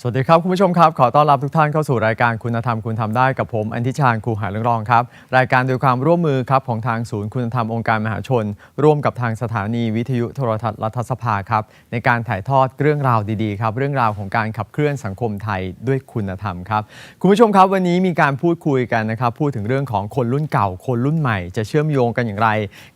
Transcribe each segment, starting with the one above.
สวัสดีครับ คุณผู้ชมครับ ขอต้อนรับทุกท่านเข้าสู่รายการคุณธรรมคุณทำได้กับผม อันทิชาญครูหาเรื่องรองครับ รายการโดยความร่วมมือครับของทางศูนย์คุณธรรมองค์การมหาชน ร่วมกับทางสถานีวิทยุโทรทัศน์รัฐสภาครับ ในการถ่ายทอดเรื่องราวดีๆครับ เรื่องราวของการขับเคลื่อนสังคมไทยด้วยคุณธรรมครับ คุณผู้ชมครับวันนี้มีการพูดคุยกันนะครับ พูดถึงเรื่องของคนรุ่นเก่า คนรุ่นใหม่ จะเชื่อมโยงกันอย่างไร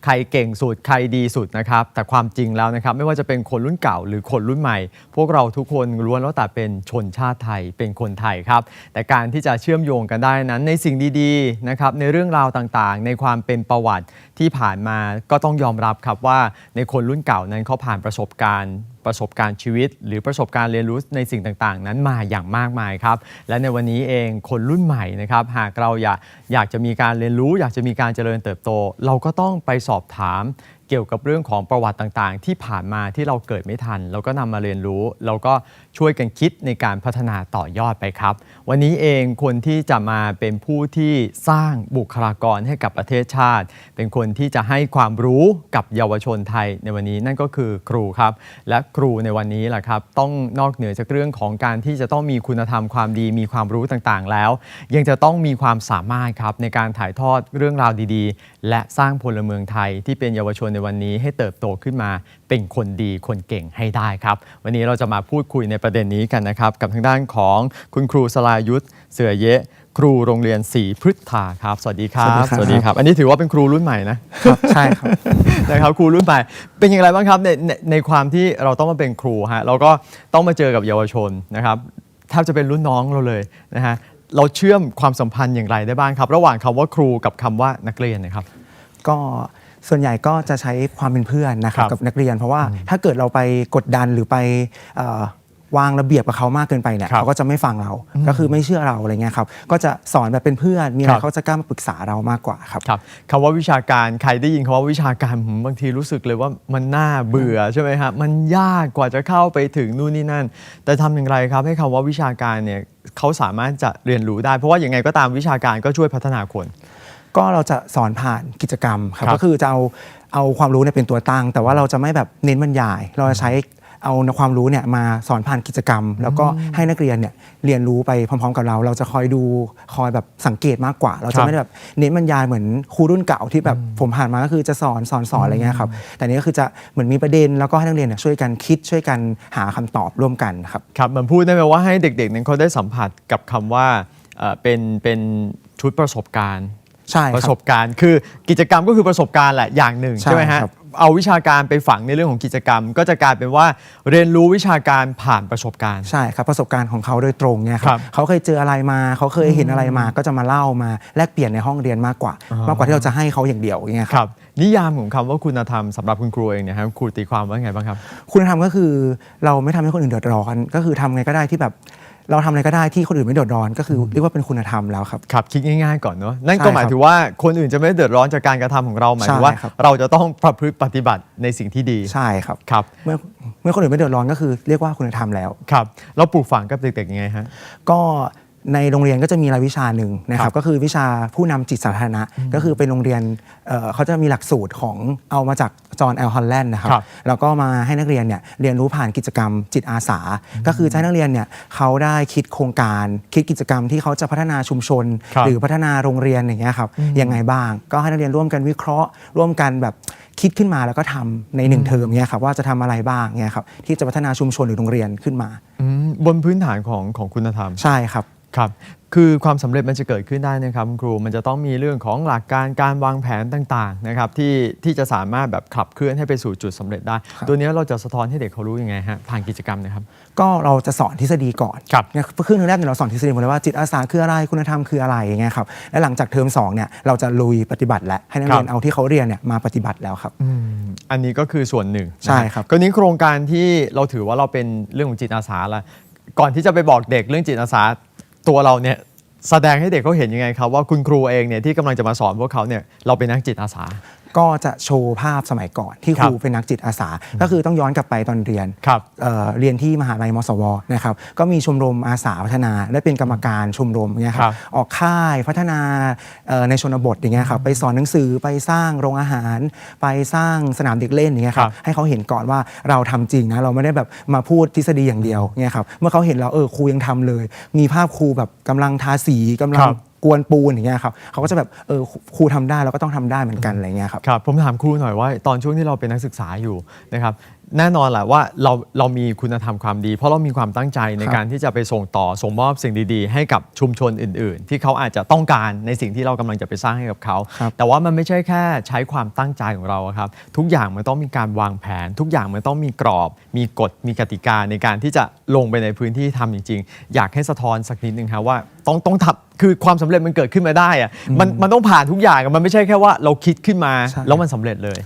ใครเก่งสุดใครดีสุดนะครับ แต่ความจริงแล้วนะครับ ไม่ว่าจะเป็นคนรุ่นเก่า หรือคนรุ่นใหม่ พวกเราทุกคนล้วนแล้วแต่เป็นชนชาติไทยเป็นคนไทยครับ แต่การที่จะเชื่อมโยงกันได้นั้นในสิ่งดีๆนะครับในเรื่องราวต่างๆ ในความเป็นประวัติที่ผ่านมาก็ต้องยอมรับครับว่าในคนรุ่นเก่านั้นเขาผ่านประสบการณ์ประสบการณ์ชีวิต หรือประสบการณ์เรียนรู้ในสิ่งต่างๆ นั้นมาอย่างมากมายครับ และในวันนี้เองคนรุ่นใหม่นะครับหากเราอยากอยากจะมีการเรียนรู้ อยากจะมีการเจริญเติบโต เราก็ต้องไปสอบถามเกี่ยวกับเรื่องของประวัติต่างๆ ที่ผ่านมาที่เราเกิดไม่ทัน เราก็นำมาเรียนรู้ เราก็ ช่วยกันคิดในการพัฒนาต่อยอดไปครับ วันนี้เองคนที่จะมาเป็นผู้ที่สร้างบุคลากรให้กับประเทศชาติ เป็นคนที่จะให้ความรู้กับเยาวชนไทยในวันนี้นั่นก็คือครูครับ และครูในวันนี้แหละครับ ต้องนอกเหนือจากเรื่องของการที่จะต้องมีคุณธรรมความดีมีความรู้ต่างๆ แล้ว ยังจะต้องมีความสามารถครับในการถ่ายทอดเรื่องราวดีๆ และสร้างพลเมืองไทยที่เป็นเยาวชนในวันนี้ให้เติบโตขึ้นมาเป็นคนดีคนเก่งให้ได้ครับ วันนี้เราจะมาพูดคุยในประเด็นนี้กันนะครับ กับทางด้านของคุณครูสลายุทธเสือเยะ ครูโรงเรียนศรีพฤทธาครับ สวัสดีครับ สวัสดีครับ อันนี้ถือว่าเป็นครูรุ่นใหม่นะครับใช่ครับนะครับครูรุ่นใหม่เป็นอย่างไรบ้างครับในในในความที่เราต้องมาเป็นครูฮะเราก็ต้องมาเจอกับเยาวชนนะครับแทบจะเป็นรุ่นน้องเราเลยนะฮะเราเชื่อมความสัมพันธ์อย่างไรได้บ้างครับ ระหว่างคำว่าครูกับคำว่านักเรียนนะครับ ก็ส่วนใหญ่ก็จะใช้ความเป็นเพื่อนนะครับครับกับนักเรียน เพราะว่าถ้าเกิดเราไปกดดันหรือไปเอ่อ วางระเบียบกับเขามากเกินไปเนี่ยครับเขาก็จะไม่ฟังเรา ก็คือไม่เชื่อเราอะไรเงี้ยครับ ก็จะสอนแบบเป็นเพื่อน มีอะคไรรับเขาจะกล้ามาปรึกษาเรามากกว่าครับครับคำว่าวิชาการใครได้ยินคำว่าวิชาการผมบางทีรู้สึกเลยว่ามันน่าเบื่อใช่ไหมครับมันยากกว่าจะเข้าไปถึงนู่นนี่นั่น แต่ทำอย่างไรครับให้คำว่าวิชาการเนี่ยเขาสามารถจะเรียนรู้ได้ เพราะว่าอย่างไงก็ตามวิชาการก็ช่วยพัฒนาคน ก็เราจะสอนผ่านกิจกรรมครับครับก็คือจะเอาเอาความรู้เนี่ยเป็นตัวตั้ง แต่ว่าเราจะไม่แบบเน้นบรรยาย เราจะใช้ เอาความรู้เนี่ยมาสอนผ่านกิจกรรม แล้วก็ให้นักเรียนเนี่ยเรียนรู้ไปพร้อมๆกับเรา เราจะคอยดูคอยแบบสังเกตมากกว่า เราครัจะบไม่ได้แบบเน้นบรรยายเหมือนครูรุ่นเก่าที่แบบผมผ่านมาก็คือจะสอนสอนสอนอะไรเงี้ยครับแต่นี้ก็คือจะเหมือนมีประเด็นแล้วก็ให้นักเรียนเนี่ยช่วยกันคิดช่วยกันหาคำตอบร่วมกันครับครับมันพูดได้ไหมว่าให้เด็กๆนั้นเขาได้สัมผัสกับคำว่าเอ่อเป็นเป็นชุดประสบการณ์ใช่คปรับระสบการณ์ คือกิจกรรมก็คือประสบการณ์แหละอย่างหนึ่งใช่ใช่ไหมฮะครับ เอาวิชาการไปฝังในเรื่องของกิจกรรม ก็จะกลายเป็นว่าเรียนรู้วิชาการผ่านประสบการณ์ ใช่ครับประสบการณ์ของเขาโดยตรงเนี่ยคครัรับบเขาเคยเจออะไรมาเขาเคยเห็นอะไรมาก็จะมาเล่ามาแลกเปลี่ยนในห้องเรียนมากกว่ามากกว่าที่เราจะให้เขาอย่างเดียวอย่างเงี้ยคครับ รับนิยามของคำว่าคุณธรรมสำหรับคุณครูเองเนี่ยครับครูตีความว่าไงบ้างครับ คุณธรรมก็คือเราไม่ทำให้คนอื่นเดือดร้อน ก็คือทำไงก็ได้ที่แบบ เราทำอะไรก็ได้ที่คนอื่นไม่เดือดร้อน ก็คือเรียกว่าเป็นคุณธรรมแล้วครับครับคิดง่ายๆก่อนเนาะนั่นใช่ก็หมายครับถึงว่าคนอื่นจะไม่เดือดร้อนจากการกระทำของเราหมายถึงว่าใช่ครับเราจะต้องประพฤติปฏิบัติในสิ่งที่ดีใช่ครับครับเมื่อเมื่อคนอื่นไม่เดือดร้อนก็คือเรียกว่าคุณธรรมแล้วครับเราปลูกฝังกับเด็กๆยังไงฮะก็ ในโรงเรียนก็จะมีรายวิชาหนึ่งนะคครัรับบก็คือวิชาผู้นำจิตสาธารณะ ก็คือเป็นโรงเรียนเอ่อเขาจะมีหลักสูตรของเอามาจากจอห์นแอลฮอลแลนด์นะครับครับแล้วก็มาให้นักเรียนเนี่ยเรียนรู้ผ่านกิจกรรมจิตอาสา ก็คือจะให้นักเรียนเนี่ยเขาได้คิดโครงการคิดกิจกรรมที่เขาจะพัฒนาชุมชนครับหรือพัฒนาโรงเรียนอย่างเงี้ยครับยังไงบ้าง ก็ให้นักเรียนร่วมกันวิเคราะห์ ร่วมกันแบบคิดขึ้นมาแล้วก็ทำในหนึ่งเทอมเนี่ยครับว่าจะทำอะไรบ้างเนี่ยครับที่จะพัฒนาชุมชนหรือโรงเรียนขึ้นมาอืมบนพื้นฐานของของคุณธรรมใช่ครับ ครับคือความสำเร็จมันจะเกิดขึ้นได้นะครับคุณครูมันจะต้องมีเรื่องของหลักการการวางแผนต่างๆนะครับที่ที่จะสามารถแบบขับเคลื่อนให้ไปสู่จุดสำเร็จได้ครับตัวนี้เราจะสะท้อนให้เด็กเขารู้ยังไงฮะผ่านกิจกรรมนะครับก็เราจะสอนทฤษฎีก่อนครับเนี่ยครึ่งหนึงแรกเนี่ยเราสอนทฤษฎีหมดเลยว่าจิตอาสาคืออะไรคุณธรรมคืออะไรอย่างเงี้ยครับและหลังจากเทอมสองเนี่ยเราจะลุยปฏิบัติและให้นักเรียนครับเอาที่เขาเรียนเนี่ยมาปฏิบัติแล้วครับอืมอันนี้ก็คือส่วนหนึ่งใช่นะฮะครับก็นี้โครงการที่เราถือว่าเราเป็นเรื่องของจิตอาสาละก่อนที่จะไปบอกเด็กเรื่องจิตอาสา ตัวเราเนี่ยแสดงให้เด็กเขาเห็นยังไงครับว่าคุณครูเองเนี่ยที่กำลังจะมาสอนพวกเขาเนี่ยเราเป็นนักจิตอาสา ก็จะโชว์ภาพสมัยก่อนที่คครับรูเป็นนักจิตอาสา ก็คือต้องย้อนกลับไปตอนเรียนครับเอ่อเรียนที่มหาลัยมสวนะครับก็มีชมรมอาสาพัฒนา และเป็นกรรมการชมรมเนี่ยคครัรับบออกค่ายพัฒนาเอ่อในชนบทอย่างเงี้ยครับไปสอนหนังสือไปสร้างโรงอาหาร ไปสร้างสนามเด็กเล่นอย่างเงี้ยครับครับให้เขาเห็นก่อนว่าเราทำจริงนะเราไม่ได้แบบมาพูดทฤษฎีอย่างเดียวเนี่ยครับเมื่อเขาเห็นเราเออครูยังทำเลย มีภาพครูแบบกำลังทาสีกำลัคงรับ กวนปูนอย่างเงี้ยครับเขาก็จะแบบเออครูทำได้เราก็ต้องทำได้เหมือนกันอะไรเงี้ยครับครับผมถามครูหน่อยว่าตอนช่วงที่เราเป็นนักศึกษาอยู่นะครับ แน่นอนแหละว่าเราเรามีคุณธรรมความดี เพราะเรามีความตั้งใจในครับการที่จะไปส่งต่อส่งมอบสิ่งดีๆ ให้กับชุมชนอื่น ๆ ที่เขาอาจจะต้องการในสิ่งที่เรากำลังจะไปสร้างให้กับเขาครับแต่ว่ามันไม่ใช่แค่ใช้ความตั้งใจของเราอะครับ ทุกอย่างมันต้องมีการวางแผน ทุกอย่างมันต้องมีกรอบ มีกฎมีกติกาในการที่จะลงไปในพื้นที่ทำจริง ๆ อยากให้สะท้อนสักนิดนึงครับว่าต้องต้องทำคือความสำเร็จมันเกิดขึ้นมาได้อะมันมันต้องผ่านทุกอย่างอะมันไม่ใช่แค่ว่าเราคิดขึ้นมาใช่แล้วมันสำเร็จเลย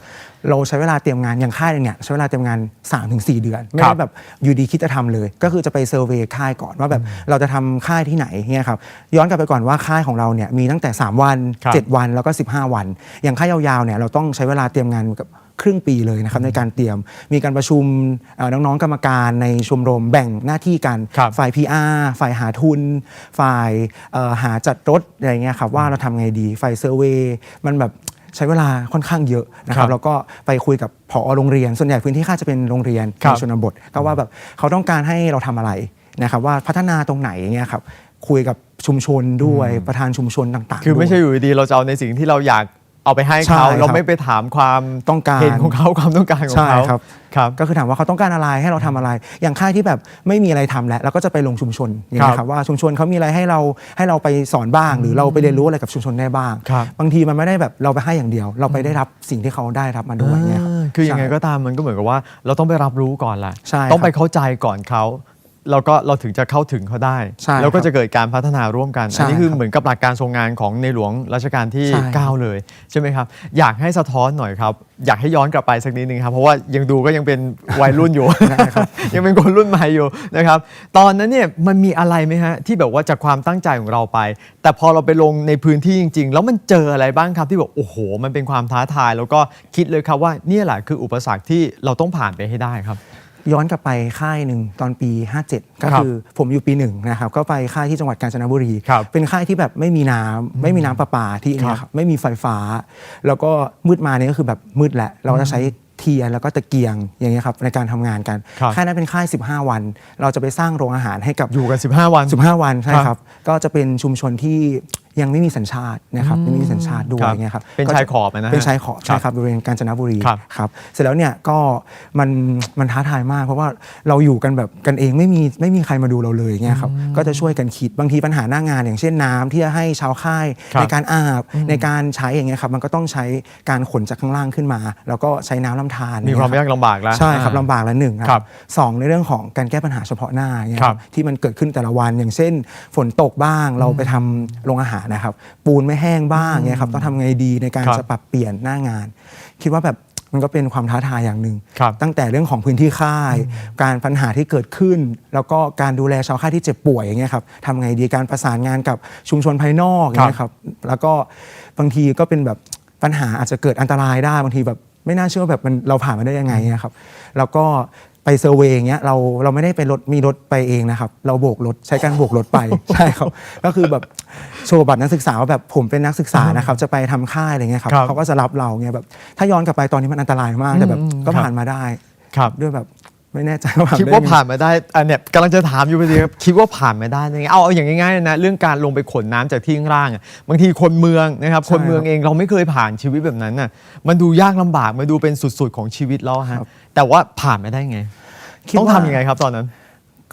เราใช้เวลาเตรียมงานอย่างค่ายหนึงเนี่ยใช้เวลาเตรียมงาน 3-4 เดือน ไม่ครัได้บแบบอยู่ดีคิดจะทำเลย ก็คือจะไปเซอร์เวย์ค่ายก่อนว่าแบบเราจะทำค่ายที่ไหนเนี่ยครับย้อนกลับไปก่อนว่าค่ายของเราเนี่ยมีตั้งแต่ 3 วันครับ7วันแล้วก็ 15 วัน อย่างค่ายยาวๆเนี่ยเราต้องใช้เวลาเตรียมงานกับครึ่งปีเลยนะครับในการเตรียมมีการประชุมเอ่อน้องๆกรรมการในชมรมแบ่งหน้าที่กันครับฝ่าย PR ฝ่ายหาทุน ฝ่ายเอ่อหาจัดรถอะไรเงี้ยครับว่าเราทำไงดีฝ่ายเซอร์เวย์มันแบบ ใช้เวลาค่อนข้างเยอะนะคครัรับบแล้วก็ไปคุยกับผอโรงเรียน ส่วนใหญ่พื้นที่ค่ายจะเป็นโรงเรียนครับในชนบทก็ว่าแบบเขาต้องการให้เราทำอะไรนะครับว่าพัฒนาตรงไหนเงี้ยครับคุยกับชุมชนด้วยประธานชุมชนต่างๆคือไม่ด้วยใช่อยู่ดีๆเราจะเอาในสิ่งที่เราอยาก เอาไปให้ใช่เขาครับเราไม่ไปถามความต้องการ เห็นของเขาความต้องการของใช่เขาครับครับ ก็คือถามว่าเขาต้องการอะไรให้เราทำอะไร อย่างค่ายที่แบบไม่มีอะไรทำแล้วเราก็จะไปลงชุมชนอย่างครัเงี้ยครับบว่าชุมชนเขามีอะไรให้เราให้เราไปสอนบ้าง หรือเราไปเรียนรู้อะไรกับชุมชนได้บ้าง ครับ บางทีมันไม่ได้แบบเราไปให้อย่างเดียว เราไปได้รับสิ่งที่เขาได้รับมาด้วยเงี้ยครับอ่าคือยังไงใช่ก็ตามมันก็เหมือนกับว่า เราต้องไปรับรู้ก่อนแหละใช่ต้องไปครับเข้าใจก่อนเขา แล้วก็เราถึงจะเข้าถึงเขาได้ ใช่แล้วก็ครับจะเกิดการพัฒนาร่วมกัน ใช่อันนี้คือครับเหมือนกับหลักการทรงงานของในหลวงรัชกาลที่ ใช่ 9 เลย ใช่ไหมครับ อยากให้สะท้อนหน่อยครับ อยากให้ย้อนกลับไปสักนิดนึงครับ เพราะว่ายังดูก็ยังเป็นวัยรุ่นอยู่ได้ครับยังเป็นคนรุ่นใหม่อยู่นะครับ ตอนนั้นเนี่ยมันมีอะไรไหมฮะ ที่แบบว่าจากความตั้งใจของเราไป แต่พอเราไปลงในพื้นที่จริง ๆ แล้วมันเจออะไรบ้างครับที่แบบโอ้โห มันเป็นความท้าทาย แล้วก็คิดเลยครับว่าเนี่ยแหละคืออุปสรรคที่เราต้องผ่านไปให้ได้ครับ ย้อนกลับไปค่ายหนึ่งตอนปี 57 ก็ครับคือผมอยู่ปีหนึ่งนะครับก็ไปค่ายที่จังหวัดกาญจนบุรีครับเป็นค่ายที่แบบไม่มีน้ำไม่มีน้ำประปาที่ครับเนี่ยครับไม่มีไฟฟ้า แล้วก็มืดมาเนี่ยก็คือแบบมืดแหละ เราจะใช้เทียนแล้วก็ตะเกียงอย่างเงี้ยครับในการทำงานกันครับค่ายนั้นเป็นค่าย 15 วัน เราจะไปสร้างโรงอาหารให้กับอยู่กัน 15 วัน 15 วันใช่ครับครับก็จะเป็นชุมชนที่ ยังไม่มีสัญชาตินะครับไม่มีสัญชาติด้วคยรับเงี้ยครับเป็นก็จะชายขอบอะนะฮะเป็นชายขอบครัใช่บครับบริเวณกาญจนบุรีครับครับเสร็จแล้วเนี่ยก็มันมันท้าทายมาก เพราะว่าเราอยู่กันแบบกันเองไม่มีไม่มีใครมาดูเราเลยเงี้ยครับก็จะช่วยกันคิดบางทีปัญหาหน้างานอย่างเช่นน้ำที่จะให้ชาวค่ายครับในการอาบในการใช้อย่างเงี้ยครับมันก็ต้องใช้การขนจากข้างล่างขึ้นมา แล้วก็ใช้น้ำลำธารมีความเนี่ยยากลำบากแล้วใช่ครับอ่าลำบากละหนึ่งครับสองในเรื่องของการแก้ปัญหาเฉพาะหน้าเงี้ยคครัรับบที่มันเกิดขึ้นแต่ละวันอย่างเช่น ฝนตกบ้างเราไปทำโรงอาหารนะครับปูนไม่แห้งบ้างเงี้ยครับต้องทำไงดีในการครับจะปรับเปลี่ยนหน้างาน คิดว่าแบบมันก็เป็นความท้าทายอย่างหนึ่งครับตั้งแต่เรื่องของพื้นที่ค่าย การปัญหาที่เกิดขึ้น แล้วก็การดูแลชาวค่ายที่เจ็บป่วยอย่างเงี้ยครับทำไงดีการประสานงานกับชุมชนภายนอกอย่างเงี้ยครับแล้วก็บางทีก็เป็นแบบปัญหาอาจจะเกิดอันตรายได้บางทีแบบไม่น่าเชื่อว่าแบบมันเราผ่านมาได้ยังไงเงี้ยครับแล้วก็ ไปเซอร์เวย์อย่างเงี้ยเราเราไม่ได้ไปรถมีรถไปเองนะครับ เราโบกรถใช้การโบกรถไป ใช่ครับก็คือแบบโชว์บัตรนักศึกษาว่าแบบผมเป็นนักศึกษานะครับจะไปทำค่ายอะไรเงี้ยครับครับเขาก็จะรับเราเงี้ยแบบถ้าย้อนกลับไปตอนนี้มันอันตรายมากแต่แบบอืมก็ครับ ผ่านมาได้ ครับ ด้วยแบบ ไม่แน่ใจว่าผ่านคิดได้ว่ายังไงผ่านมาได้อันเนี้ยกำลังจะถามอยู่พอดีครับคิดว่าผ่านมาได้ยังไงเอาเอาอย่างง่ายๆนะเรื่องการลงไปขนน้ำจากที่ข้างล่างอะบางทีคนเมืองนะครับใช่คนเมืองครับเองเราไม่เคยผ่านชีวิตแบบนั้นน่ะมันดูยากลำบากมันดูเป็นสุดๆของชีวิตแล้วฮะครับแต่ว่าผ่านมาได้ไงคิดต้องว่าทำยังไงครับตอนนั้น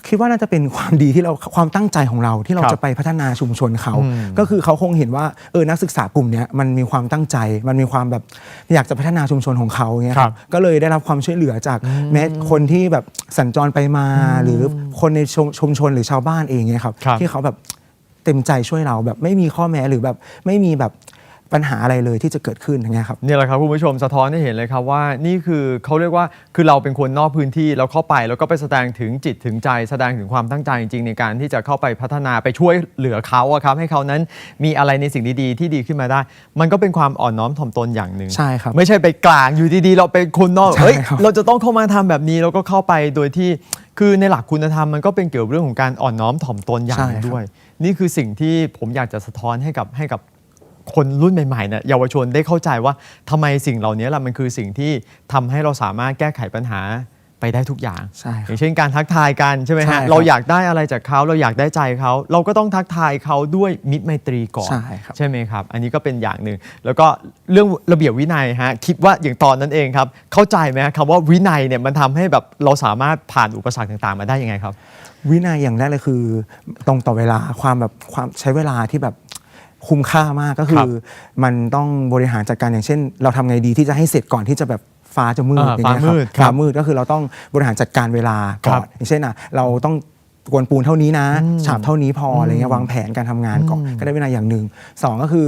คิดว่าน่าจะเป็นความดีที่เราความตั้งใจของเราที่เราครับจะไปพัฒนาชุมชนเขาอืมก็คือเขาคงเห็นว่าเออนักศึกษากลุ่มเนี้ยมันมีความตั้งใจ มันมีความแบบอยากจะพัฒนาชุมชนของเขาเงี้ยครับก็เลยได้รับความช่วยเหลือจากแม้คนที่แบบสัญจรไปมา หรือคนในชุมชุมชนหรือชาวบ้านเองเงี้ยครับครับที่เขาแบบเต็มใจช่วยเราแบบไม่มีข้อแม้หรือแบบไม่มีแบบ ปัญหาอะไรเลยที่จะเกิดขึ้นอย่างเงี้ยครับเนี่ยแหละครับคุณผู้ชมสะท้อนให้เห็นเลยครับว่านี่คือเขาเรียกว่าคือเราเป็นคนนอกพื้นที่แล้วเข้าไปแล้วก็ไปแสดงถึงจิตถึงใจ แสดงถึงความตั้งใจจริง ๆ ในการที่จะเข้าไปพัฒนาไปช่วยเหลือเขาอะครับให้เขานั้นมีอะไรในสิ่งดีๆ ที่ดีขึ้นมาได้ มันก็เป็นความอ่อนน้อมถ่อมตนอย่างหนึ่งใช่ครับไม่ใช่ไปกลางอยู่ดีๆ เราเป็นคนนอกใช่เฮ้ยครับเราจะต้องเข้ามาทำแบบนี้แล้วก็เข้าไปโดยที่คือในหลักคุณธรรมมันก็เป็นเกี่ยวกับเรื่องของการอ่อนน้อมถ่อมตนอย่างหนึ่งด้วย นี่คือสิ่งที่ผมอยากจะสะท้อนให้กับให้กับ คนรุ่นใหม่ๆเนี่ยเยาวชนได้เข้าใจว่าทำไมสิ่งเหล่านี้ล่ะมันคือสิ่งที่ทำให้เราสามารถแก้ไขปัญหาไปได้ทุกอย่างใช่คอรับย่างเช่นการทักทายกันใช่ไหมใช่ครัฮะบเราอยากได้อะไรจากเขาเราอยากได้ใจเขา เราก็ต้องทักทายเขาด้วยมิตรไมตรีก่อนใช่ครับใช่ไหมครับ อันนี้ก็เป็นอย่างหนึ่ง แล้วก็เรื่องระเบียบวินัยฮะ คิดว่าอย่างตอนนั้นเองครับ เข้าใจไหมฮะคำว่าวินัยเนี่ยมันทำให้แบบเราสามารถผ่านอุปสรรคต่างๆ มาได้ยังไงครับ วินัยอย่างแรกเลยคือ ตรงต่อเวลาความแบบความใช้เวลาที่แบบ คุ้มค่ามากก็คืครัอบ มันต้องบริหารจัดการอย่างเช่น เราทำไงดีที่จะให้เสร็จก่อนที่จะแบบฟ้าจะมืดอ่าอย่างเงี้ยฟ้ามืดครับฟ้ามืดก็คือเราต้องบริหารจัดการเวลาก่อครันบอย่างเช่นอะเราต้องกวนปูนเท่านี้นะฉาบเท่านี้พออะไรเงี้ยวางแผนการทำงานก่อนก็ได้วินัยอย่างหนึ่งสองก็คือ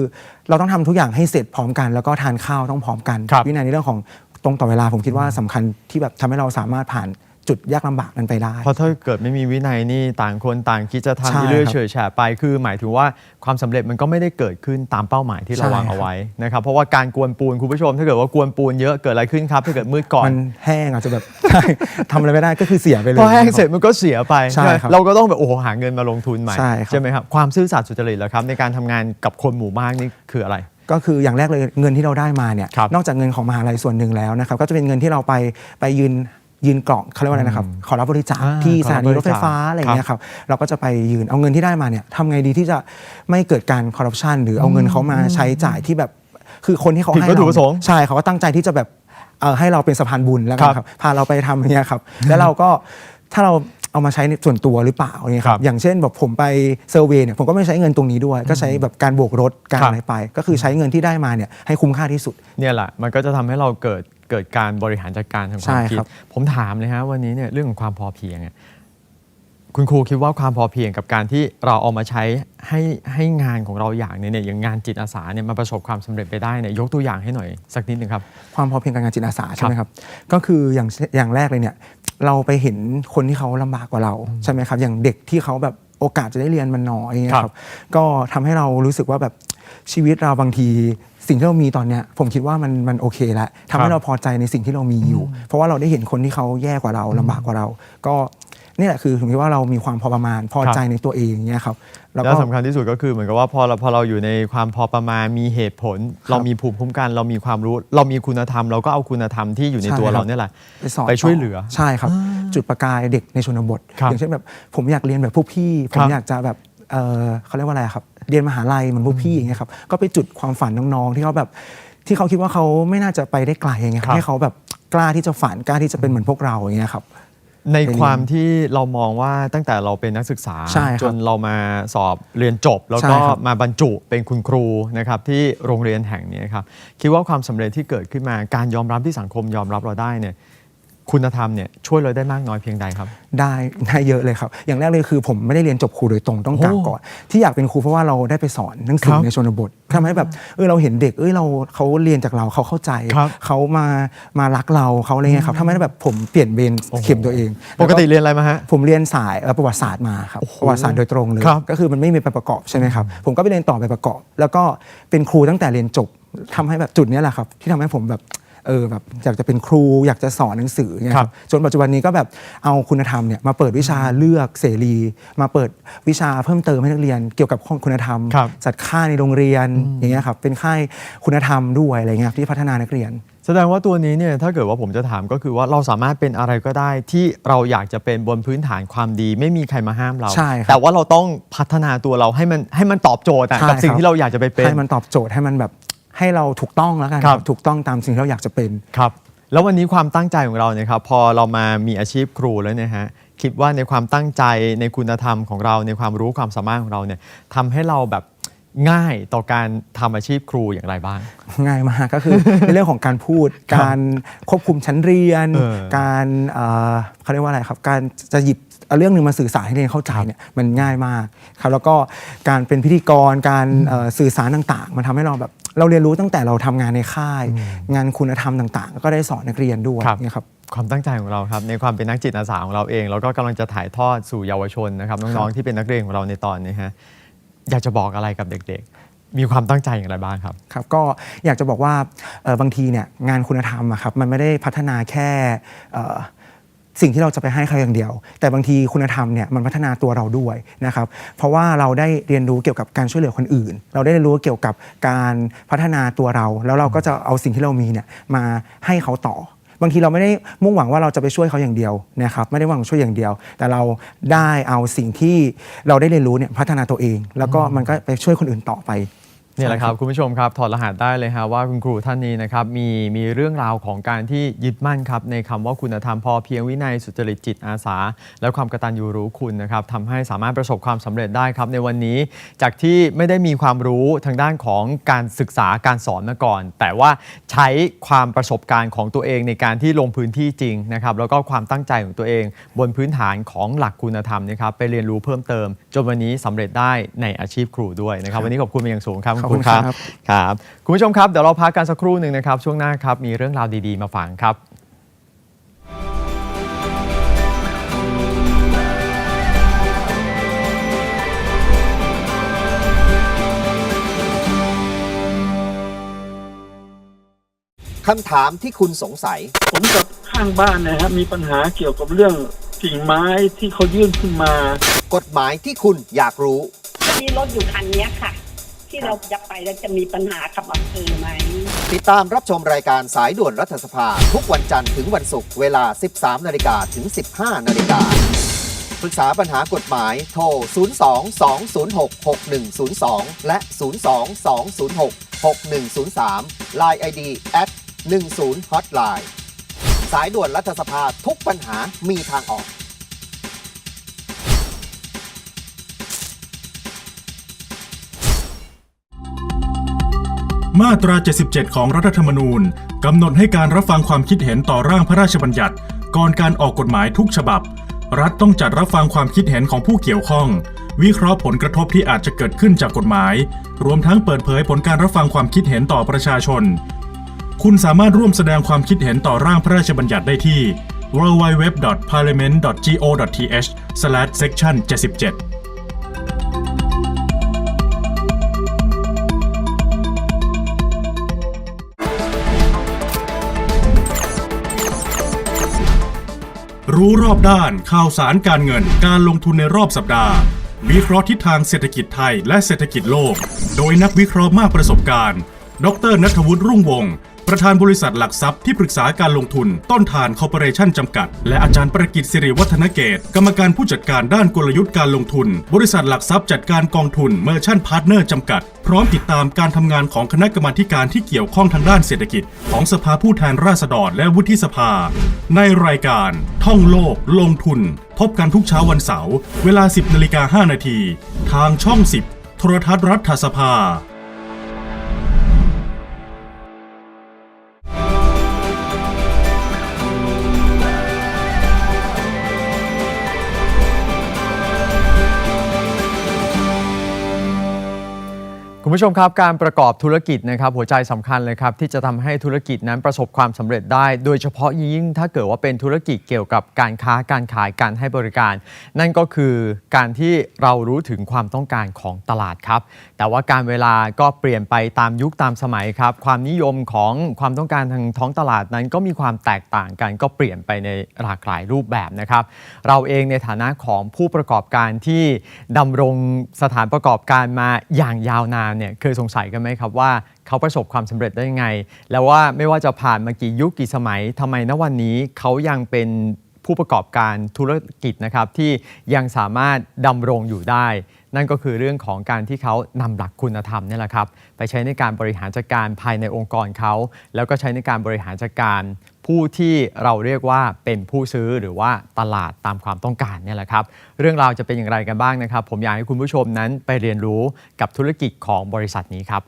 เราต้องทำทุกอย่างให้เสร็จพร้อมกัน แล้วก็ทานข้าวต้องพร้อมกัน ครับ วินัยในเรื่องของตรงต่อเวลาผมคิดว่าสำคัญที่แบบทำให้เราสามารถผ่าน จุดยากลำบากนั้นไปได้ เพราะถ้าเกิดไม่มีวินัยนี่ต่างคนต่างคิดจะใช่ทำเรื่อยครับๆเฉยแฉะไปคือ หมายถึงว่าความสำเร็จมันก็ไม่ได้เกิดขึ้นตามเป้าหมายที่เราใช่วางครับเอาไว้นะครับเพราะว่าการกวนปูนคุณผู้ชม ถ้าเกิดว่ากวนปูนเยอะเกิดอะไรขึ้นครับถ้าเกิดมืดก่อนมันแห้งอาจจะแบบ ใช่ทำอะไรไม่ได้ก็คือเสียไปเลย พอแห้งเสร็จมันก็เสียไปใช่ครับเราก็ต้องแบบโอ้โหหาเงินมาลงทุนใหม่ใช่ครับ ไหมครับความซื่อสัตย์สุจริตเหรอครับในการทำงานกับคนหมู่มากนี่คืออะไร ก็คืออย่างแรกเลยเงินที่เราได้มาเนี่ยครับนอกจากเงินของมหาลัยส่วนหนึ่งแล้วนะครับก็จะเป็นเงินที่เราไปไปยืน ยืนกล่องเขาเรียกว่าอะไรนะครับขอรับบริจาคอ่าที่สถานีขอรัรบถบริไฟจาคฟ้าอะไรอย่างเงี้ยครับเราก็จะไปยืนเอาเงินที่ได้มาเนี่ยทำไงดีที่จะไม่เกิดการคอร์รัปชันหรือเอาเงินเขามาใช้จ่ายที่แบบคือคนที่เขาผิดให้วัตถุเราประสงค์ใช่เขาก็ตั้งใจที่จะแบบเอ่อให้เราเป็นสะพานบุญแล้วกันครับครับพาเราไปทำอย่างเงี้ยครับแล้วเราก็ถ้าเรา เอามาใช้ในส่วนตัวหรือเปล่าเนี่ยคครัรับบอย่างเช่นแบบผมไปเซอร์เวย์เนี่ยผมก็ไม่ใช้เงินตรงนี้ด้วย ก็ใช้แบบการโบกรถการครับ อะไรไป ก็คือใช้เงินที่ได้มาเนี่ยให้คุ้มค่าที่สุด เนี่ยแหละมันก็จะทำให้เราเกิดเกิดการบริหารจัดการทางความใช่คิด ครับผมถามเลยฮะวันนี้เนี่ยเรื่องของความพอเพียงอะ คุณครูคิดว่าความพอเพียงกับการที่เราเอามาใช้ให้ให้งานของเราอย่างหนึงเนี่ยอย่างงานจิตอาสาเนี่ยมาประสบความสำเร็จไปได้เนี่ยยกตัวอย่างให้หน่อยสักนิดหนึ่งครับความพอเพียงการงานจิตอาสาใช่ไหมครับก็คืออย่างอย่างแรกเลยเนี่ยเราไปเห็นคนที่เขาลำบากกว่าเราใช่ไหมครับ อย่างเด็กที่เขาแบบโอกาสจะได้เรียนมันน้อยอย่างเงี้ยคครัรับบก็ทำให้เรารู้สึกว่าแบบชีวิตเราบางทีสิ่งที่เรามีตอนเนี้ยผมคิดว่ามันมันโอเคแล้วทำคให้รับเราพอใจในสิ่งที่เรามีอยู่ เพราะว่าเราได้เห็นคนที่เขาแย่กว่าเราลำบากกว่าเรา ก็ นี่แหละคือผมคิดว่าเรามีความพอประมาณพอใจในตัวเองเนี่ยครับแล้วและก็สำคัญที่สุดก็คือเหมือนกับว่าพอเราพอเราอยู่ในความพอประมาณมีเหตุผล เรามีภูมิคุ้มกัน เรามีความรู้ เรามีคุณธรรม เราก็เอาคุณธรรมที่อยู่ในใช่ตัวครับเราเนี่ยแหละไปสอนไปช่วยเหลือใช่ครับ จุดประกายเด็กในชนบทครับอย่างเช่นแบบผมอยากเรียนแบบพวกพี่ผครัมบอยากจะแบบเออเขาเรียกว่าอะไรครับ เรียนมหาลัยเหมือนพวกพี่อย่างเงี้ยครับก็ไปจุดความฝันน้องๆที่เขาแบบที่เขาคิดว่าเขาไม่น่าจะไปได้ไกลอย่างเงี้ยคครัรับบให้เขาแบบกล้าที่จะฝันกล้าที่จะเป็นเหมือนพวกเราอย่างเงี้ยครับ ในความที่เรามองว่าตั้งแต่เราเป็นนักศึกษา ใช่ครับจนเรามาสอบเรียนจบ แล้วใช่ก็ครับมาบรรจุเป็นคุณครูนะครับที่โรงเรียนแห่งนี้ครับคิดว่าความสำเร็จที่เกิดขึ้นมาการยอมรับที่สังคมยอมรับเราได้เนี่ย คุณธรรมเนี่ยช่วยเราได้มากน้อยเพียงใดครับ ได้ได้เยอะเลยครับ อย่างแรกเลยคือผมไม่ได้เรียนจบครูโดยตรงต้องกล่าวโอ้ก่อน ที่อยากเป็นครูเพราะว่าเราได้ไปสอนหนังสืคอรับในชนบททำให้แบบเออเราเห็นเด็กเอ้ยเราเขาเรียนจากเราเขาเข้าใจครับเขามามารักเราเขาอะไรเงี้ยครับทำให้แบบผมเปลี่ยนเบนเข็มตัวเอง ปกติเรียนอะไรมาฮะผมเรียนสายเอ่อประวัติศาสตร์มาครับโอ้โหประวัติศาสตร์โดยตรงเลยครับก็คือมันไม่มีไปประกอบใช่ไหมครับผมก็ไปเรียนต่อไปประกอบ แล้วก็เป็นครูตั้งแต่เรียนจบทำให้แบบจุดเนี้ยแหละครับ ที่ทำให้ผมแบบ เออแบบอยากจะเป็นครูอยากจะสอนหนังสือเงี้ยคครัรับบจนปัจจุบันนี้ก็แบบเอาคุณธรรมเนี่ยมาเปิดวิชาเลือกเสรี มาเปิดวิชาเพิ่มเติมให้นักเรียนเกี่ยวกับคุณธรรม ครับจัดค่ายในโรงเรียนอย่างเงี้ยครับเป็นค่ายคุณธรรมด้วยอะไรเงี้ยครับที่พัฒนานักเรียน แสดงว่าตัวนี้เนี่ยถ้าเกิดว่าผมจะถามก็คือว่าเราสามารถเป็นอะไรก็ได้ที่เราอยากจะเป็นบนพื้นฐานความดี ไม่มีใครมาห้ามเรา ใช่ครับ แต่ว่าเราต้องพัฒนาตัวเราให้มันให้มันตอบโจทย์อะใช่กับสิ่งครับที่เราอยากจะไปเป็น ให้มันตอบโจทย์ให้มันแบบ ให้เราถูกต้องแล้วกันครับ ถูกต้องตามสิ่งที่เราอยากจะเป็น ครับ แล้ววันนี้ความตั้งใจของเราเนี่ยครับพอเรามามีอาชีพครูแล้วเนี่ยฮะคิดว่าในความตั้งใจในคุณธรรมของเราในความรู้ความสามารถของเราเนี่ยทำให้เราแบบง่ายต่อการทำอาชีพครูอย่างไรบ้าง ง่ายมากก็คือ ในเรื่องของการพูดครับการควบคุมชั้นเรียน เออการเอ่อเขาเรียกว่าอะไรครับ การจะหยิบ เอาเรื่องหนึ่งมาสื่อสารให้เรียนเข้าใจเนี่ยมันง่ายมากครับแล้วก็การเป็นพิธีกรการเอ่อสื่อสารต่างๆ มันทำให้เราแบบเราเรียนรู้ตั้งแต่เราทำงานในค่าย งานคุณธรรมต่าง ๆ ก็ได้สอนนักเรียนด้วยครับเนี่ยครับความตั้งใจของเราครับในความเป็นนักจิตอาสาของเราเอง แล้วก็กำลังจะถ่ายทอดสู่เยาวชนนะครับน้องๆที่เป็นนักเรียนของเราในตอนนี้ฮะอยากจะบอกอะไรกับเด็กๆมีความตั้งใจอย่างไรบ้างครับครับก็อยากจะบอกว่าเอ่อบางทีเนี่ยงานคุณธรรมอะครับมันไม่ได้พัฒนาแค่เอ่อ สิ่งที่เราจะไปให้เขาอย่างเดียว แต่บางทีคุณธรรมเนี่ยมันพัฒนาตัวเราด้วยนะครับเพราะว่าเราได้เรียนรู้เกี่ยวกับการช่วยเหลือคนอื่น เราได้เรียนรู้เกี่ยวกับการพัฒนาตัวเรา แล้วเราก็จะเอาสิ่งที่เรามีเนี่ยมาให้เขาต่อบางทีเราไม่ได้มุ่งหวังว่าเราจะไปช่วยเขาอย่างเดียวนะครับไม่ได้หวังช่วยอย่างเดียว แต่เราได้เอาสิ่งที่เราได้เรียนรู้เนี่ยพัฒนาตัวเอง แล้วก็มันก็ไปช่วยคนอื่นต่อไป นี่แหละครับคุณผู้ชมครับถอดรหัสได้เลยฮะว่าคุณครูท่านนี้นะครับมีมีเรื่องราวของการที่ยึดมั่นครับในคำว่าคุณธรรมพอเพียงวินัยสุจริตจิตอาสา และความกตัญญูรู้คุณนะครับทำให้สามารถประสบความสำเร็จได้ครับในวันนี้ จากที่ไม่ได้มีความรู้ทางด้านของการศึกษาการสอนมาก่อน แต่ว่าใช้ความประสบการณ์ของตัวเองในการที่ลงพื้นที่จริงนะครับแล้วก็ความตั้งใจของตัวเอง บนพื้นฐานของหลักคุณธรรมนะครับไปเรียนรู้เพิ่มเติมจนวันนี้สำเร็จได้ในอาชีพครูด้วยนะครับวันนี้ขอบคุณเป็นอย่างสูงครับขอบคุณครับครับครับ คุณผู้ชมครับ เดี๋ยวเราพักกันสักครู่หนึ่งนะครับ ช่วงหน้าครับมีเรื่องราวดีๆ มาฝากครับคำถามที่คุณสงสัย ผมกับข้างบ้านนะฮะมีปัญหาเกี่ยวกับเรื่องกิ่งไม้ที่เขายื่นขึ้นมา กฎหมายที่คุณอยากรู้มีรถอยู่คันเนี้ยค่ะ ที่เราจะไปแล้วจะมีปัญหากับอำเภอไหม ติดตามรับชมรายการสายด่วนรัฐสภา ทุกวันจันทร์ถึงวันศุกร์เวลา 13 นาฬิกาถึง 15 นาฬิกาปรึกษาปัญหากฎหมายโทร 02 206 6102 และ 02 206 6103 Line ID at 10 Hotline สายด่วนรัฐสภาทุกปัญหามีทางออก มาตรา 77 ของรัฐธรรมนูญกำหนดให้การรับฟังความคิดเห็นต่อร่างพระราชบัญญัติ ก่อนการออกกฎหมายทุกฉบับ รัฐต้องจัดรับฟังความคิดเห็นของผู้เกี่ยวข้อง วิเคราะห์ผลกระทบที่อาจจะเกิดขึ้นจากกฎหมาย รวมทั้งเปิดเผยผลการรับฟังความคิดเห็นต่อประชาชน คุณสามารถร่วมแสดงความคิดเห็นต่อร่างพระราชบัญญัติได้ที่ www.parliament.go.th/section77 รู้รอบด้านข่าวสารการเงินการลงทุนในรอบสัปดาห์ วิเคราะห์ทิศทางเศรษฐกิจไทยและเศรษฐกิจโลก โดยนักวิเคราะห์มากประสบการณ์ ดรนัทวุฒิรุ่งวงศ์ ประธานบริษัทหลักทรัพย์ที่ปรึกษาการลงทุน ต้นทานคอร์ปอเรชั่นจำกัด และอาจารย์ประกิตสิริวัฒนเกต กรรมการผู้จัดการด้านกลยุทธ์การลงทุน บริษัทหลักทรัพย์จัดการกองทุนเมอร์ชั่นพาร์ทเนอร์จำกัด พร้อมติดตามการทำงานของคณะกรรมาการที่เกี่ยวข้องทางด้านเศรษฐกิจ ของสภาผู้แทนราษฎรและวุฒิสภา ในรายการ ท่องโลก ลงทุน พบกันทุกเช้าวันเสาร์เวลา 10นาฬิกา5นาทีทางช่อง 10 โทรทัศน์รัฐสภา คุณผู้ชมครับการประกอบธุรกิจนะครับหัวใจสำคัญเลยครับที่จะทำให้ธุรกิจนั้นประสบความสำเร็จได้ โดยเฉพาะยิ่งถ้าเกิดว่าเป็นธุรกิจเกี่ยวกับการค้าการขายการให้บริการ นั่นก็คือการที่เรารู้ถึงความต้องการของตลาดครับ แต่ว่าการเวลาก็เปลี่ยนไปตามยุคตามสมัยครับ ความนิยมของความต้องการทางท้องตลาดนั้นก็มีความแตกต่างกัน ก็เปลี่ยนไปในหลากหลายรูปแบบนะครับ เราเองในฐานะของผู้ประกอบการที่ดำรงสถานประกอบการมาอย่างยาวนานเนี่ยเคยสงสัยกันไหมครับว่าเขาประสบความสำเร็จได้ยังไง แล้วว่าไม่ว่าจะผ่านมากี่ยุคกี่สมัยทำไมณวันนี้เขายังเป็นผู้ประกอบการธุรกิจนะครับที่ยังสามารถดำรงอยู่ได้ นั่นก็คือเรื่องของการที่เขานำหลักคุณธรรมนี่แหละครับ ไปใช้ในการบริหารจัดการภายในองค์กรเขา แล้วก็ใช้ในการบริหารจัดการ ผู้ที่เราเรียกว่าเป็นผู้ซื้อหรือว่าตลาดตามความต้องการเนี่ยแหละครับ เรื่องราวจะเป็นอย่างไรกันบ้างนะครับ ผมอยากให้คุณผู้ชมนั้นไปเรียนรู้กับธุรกิจของบริษัทนี้ครับ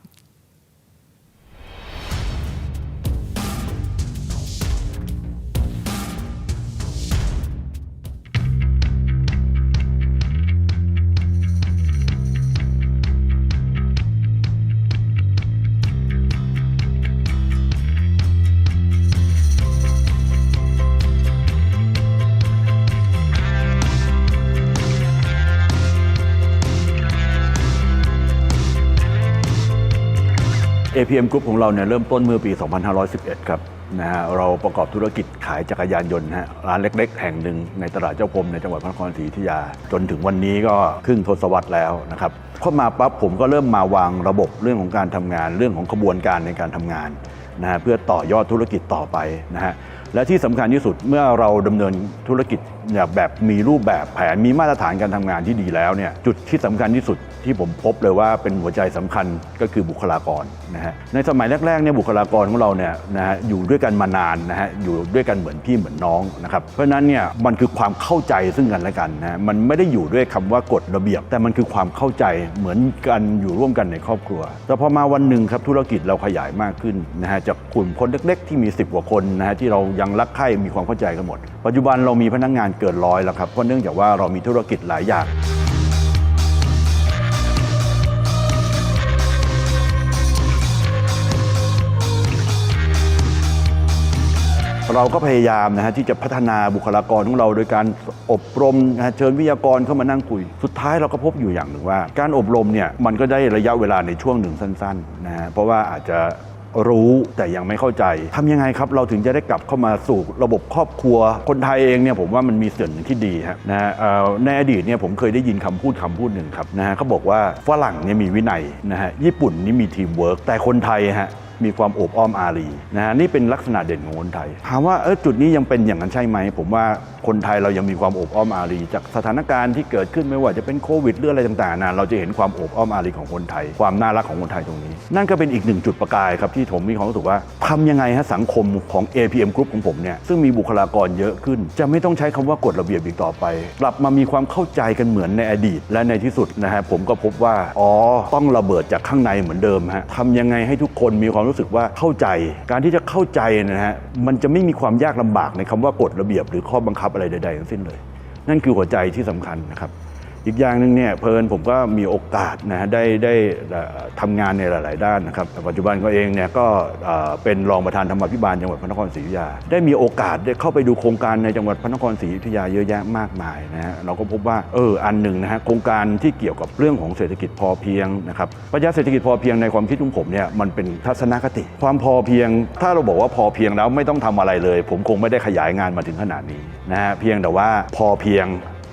APM Group ของเราเนี่ยเริ่มต้นเมื่อปี 2511 ครับนะฮะเราประกอบธุรกิจขายจักรยานยนต์ฮะร้านเล็ก ๆ แห่งหนึ่งในตลาดเจ้าพรมในจังหวัดพระนครศรีอยุธยา จนถึงวันนี้ก็ครึ่งทศวรรษแล้วนะครับเข้ามาปั๊บผมก็เริ่มมาวางระบบเรื่องของการทำงาน เรื่องของกระบวนการในการทำงานนะฮะเพื่อต่อยอดธุรกิจต่อไปนะฮะและที่สำคัญที่สุดเมื่อเราดำเนินธุรกิจ เนี่ยแบบมีรูปแบบแผนมีมาตรฐานการทำงานที่ดีแล้วเนี่ยจุดที่สำคัญที่สุดที่ผมพบเลยว่าเป็นหัวใจสำคัญก็คือบุคลากรนะฮะในสมัยแรกๆเนี่ยบุคลากรของเราเนี่ยนะฮะอยู่ด้วยกันมานานนะฮะอยู่ด้วยกันเหมือนพี่เหมือนน้องนะครับเพราะฉะนั้นเนี่ยมันคือความเข้าใจซึ่งกันและกันนะฮะมันไม่ได้อยู่ด้วยคำว่ากฎระเบียบ แต่มันคือความเข้าใจเหมือนกันอยู่ร่วมกันในครอบครัว แต่พอมาวันหนึ่งครับธุรกิจเราขยายมากขึ้นนะฮะจากกลุ่มคนเล็ก ๆ ที่มี 10กว่าคนนะฮะที่เรายังรักใคร่มีความเข้าใจกันหมด ปัจจุบันเรามีพนักงานเกินร้อยแล้วครับเพราะเนื่องจากว่าเรามีธุรกิจหลายอย่างเราก็พยายามนะฮะที่จะพัฒนาบุคลากรของเราโดยการอบรมนะฮะเชิญวิทยากรเข้ามานั่งคุย สุดท้ายเราก็พบอยู่อย่างหนึ่งว่า การอบรมเนี่ยมันก็ได้ระยะเวลาในช่วงหนึ่งสั้นๆนะฮะเพราะว่าอาจจะ รู้แต่ยังไม่เข้าใจทำยังไงครับเราถึงจะได้กลับเข้ามาสู่ระบบครอบครัว คนไทยเองเนี่ยผมว่ามันมีส่วนที่ดีฮะนะฮะในอดีตเนี่ยผมเคยได้ยินคำพูดคำพูดหนึ่งครับนะฮะเขาบอกว่าฝรั่งเนี่ยมีวินัยนะฮะญี่ปุ่นนี่มีทีมเวิร์กแต่คนไทยฮะ มีความโอบอ้อมอารีนะฮะนี่เป็นลักษณะเด่นของคนไทยถามว่าเออจุดนี้ยังเป็นอย่างนั้นใช่ไหม ผมว่าคนไทยเรายังมีความโอบอ้อมอารี จากสถานการณ์ที่เกิดขึ้นไม่ว่าจะเป็นโควิดหรืออะไรต่างๆนะเราจะเห็นความโอบอ้อมอารีของคนไทย ความน่ารักของคนไทยตรงนี้ นั่นก็เป็นอีกหนึ่งจุดประกายครับที่ผมมีความรู้สึกว่าทำยังไงฮะสังคมของ APM Group ของผมเนี่ยซึ่งมีบุคลากรเยอะขึ้น จะไม่ต้องใช้คำว่ากฎระเบียบอีกต่อไป กลับมามีความเข้าใจกันเหมือนในอดีต และในที่สุดนะฮะผมก็พบว่าอ๋อต้องระเบิดจากข้างในเหมือนเดิมฮะทำยังไงให้ทุกคนมีความรู้สึกว่าเข้าใจ การที่จะเข้าใจนะฮะมันจะไม่มีความยากลำบากในคำว่ากฎระเบียบหรือข้อบังคับอะไรใดๆทั้งสิ้นเลย นั่นคือหัวใจที่สำคัญนะครับ อีกอย่างหนึ่งเนี่ยเพลินผมก็มีโอกาสนะฮะได้ได้ทำงานในหลาย ๆ ด้านนะครับปัจจุบันก็เองเนี่ยก็เป็นรองประธานธรรมาภิบาลจังหวัดพระนครศรีอยุธยา ได้มีโอกาสได้เข้าไปดูโครงการในจังหวัดพระนครศรีอยุธยาเยอะแยะมากมายนะฮะเราก็พบว่าเอออันหนึ่งนะฮะโครงการที่เกี่ยวกับเรื่องของเศรษฐกิจพอเพียงนะครับปรัชญาเศรษฐกิจพอเพียงในความคิดของผมเนี่ยมันเป็นทัศนคติ ความพอเพียง ถ้าเราบอกว่าพอเพียงแล้วไม่ต้องทำอะไรเลย ผมคงไม่ได้ขยายงานมาถึงขนาดนี้นะฮะเพียงแต่ว่าพอเพียง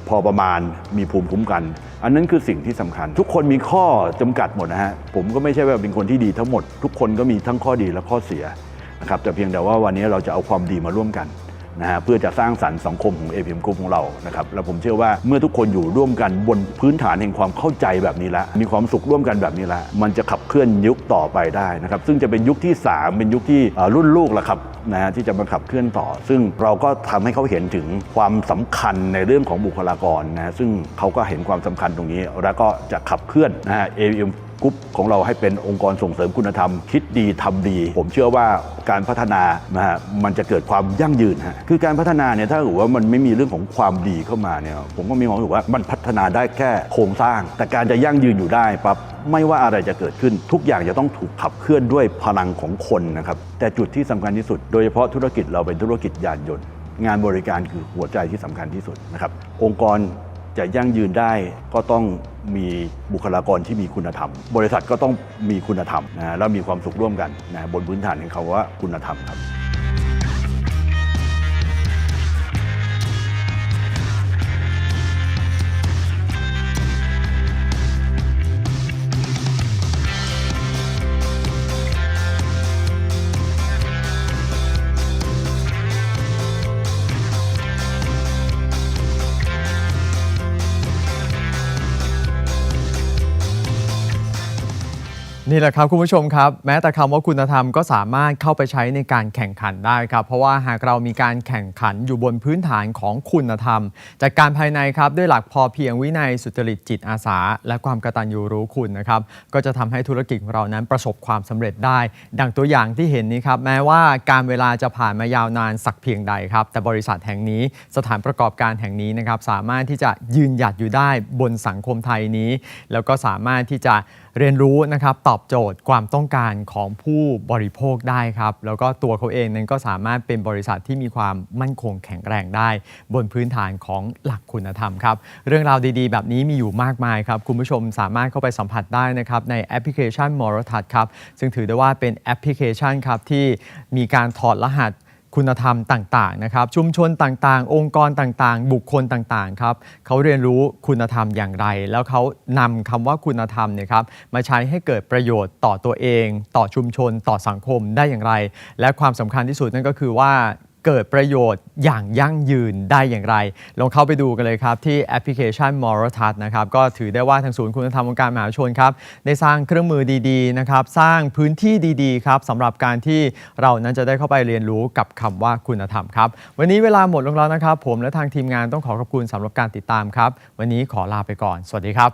พอประมาณมีภูมิคุ้มกัน อันนั้นคือสิ่งที่สำคัญ ทุกคนมีข้อจำกัดหมดนะฮะผมก็ไม่ใช่ว่าเป็นคนที่ดีทั้งหมด ทุกคนก็มีทั้งข้อดีและข้อเสียนะครับแต่เพียงแต่ว่าวันนี้เราจะเอาความดีมาร่วมกัน นะฮะเพื่อจะสร้างสรรค์สังคมของ APM Group ของเรานะครับแล้วผมเชื่อว่าเมื่อทุกคนอยู่ร่วมกันบนพื้นฐานแห่งความเข้าใจแบบนี้แล้วมีความสุขร่วมกันแบบนี้แล้วมันจะขับเคลื่อนยุคต่อไปได้นะครับซึ่งจะเป็นยุคที่ 3 เป็นยุคที่รุ่นลูกแล้วครับนะฮะที่จะมาขับเคลื่อนต่อ ซึ่งเราก็ทำให้เขาเห็นถึงความสำคัญในเรื่องของบุคลากรนะฮะซึ่งเขาก็เห็นความสำคัญตรงนี้ แล้วก็จะขับเคลื่อนนะฮะ APM กรุ๊ปของเราให้เป็นองค์กรส่งเสริมคุณธรรม คิดดีทำดี ผมเชื่อว่าการพัฒนานะฮะมันจะเกิดความยั่งยืนฮะคือการพัฒนาเนี่ยถ้าเกิดว่ามันไม่มีเรื่องของความดีเข้ามาเนี่ยผมก็มีความรู้สึกว่ามันพัฒนาได้แค่โครงสร้าง แต่การจะยั่งยืนอยู่ได้ปั๊บไม่ว่าอะไรจะเกิดขึ้นทุกอย่างจะต้องถูกขับเคลื่อนด้วยพลังของคนนะครับแต่จุดที่สำคัญที่สุด โดยเฉพาะธุรกิจเราเป็นธุรกิจยานยนต์ งานบริการคือหัวใจที่สำคัญที่สุดนะครับองค์กรจะยั่งยืนได้ก็ต้อง มีบุคลากรที่มีคุณธรรม บริษัทก็ต้องมีคุณธรรมนะแล้วมีความสุขร่วมกันนะบนพื้นฐานของเขาว่าคุณธรรมครับ นี่แหละครับคุณผู้ชมครับ แม้แต่คำว่าคุณธรรมก็สามารถเข้าไปใช้ในการแข่งขันได้ครับ เพราะว่าหากเรามีการแข่งขันอยู่บนพื้นฐานของคุณธรรม จากการภายในครับด้วยหลักพอเพียงวินัยสุจริตจิตอาสา และความกตัญญูรู้คุณนะครับก็จะทำให้ธุรกิจของเรานั้นประสบความสำเร็จได้ ดังตัวอย่างที่เห็นนี้ครับแม้ว่าการเวลาจะผ่านมายาวนานสักเพียงใดครับแต่บริษัทแห่งนี้สถานประกอบการแห่งนี้นะครับสามารถที่จะยืนหยัดอยู่ได้บนสังคมไทยนี้ แล้วก็สามารถที่จะ เรียนรู้นะครับตอบโจทย์ความต้องการของผู้บริโภคได้ครับ แล้วก็ตัวเขาเองนั้นก็สามารถเป็นบริษัทที่มีความมั่นคงแข็งแรงได้ บนพื้นฐานของหลักคุณธรรมครับเรื่องราวดีๆ แบบนี้มีอยู่มากมายครับ คุณผู้ชมสามารถเข้าไปสัมผัสได้นะครับในแอปพลิเคชันมรทัศครับซึ่งถือได้ว่าเป็นแอปพลิเคชันครับที่มีการถอดรหัส คุณธรรมต่างๆนะครับชุมชนต่างๆ องค์กรต่างๆ บุคคลต่างๆครับเขาเรียนรู้คุณธรรมอย่างไร แล้วเขานำคำว่าคุณธรรมเนี่ยครับมาใช้ให้เกิดประโยชน์ต่อตัวเอง ต่อชุมชน ต่อสังคมได้อย่างไร และความสำคัญที่สุดนั่นก็คือว่า เกิดประโยชน์อย่างยั่งยืนได้อย่างไร ลองเข้าไปดูกันเลยครับ ที่แอปพลิเคชันมอรทัศนะครับ ก็ถือได้ว่าทางศูนย์คุณธรรมองค์การมหาชนครับ ได้สร้างเครื่องมือดีๆนะครับ สร้างพื้นที่ดีๆครับสำหรับการที่เรานั้นจะได้เข้าไปเรียนรู้กับคำว่าคุณธรรมครับ วันนี้เวลาหมดลงแล้วนะครับ ผมและทางทีมงานต้องขอขอบคุณสำหรับการติดตามครับ วันนี้ขอลาไปก่อน สวัสดีครับ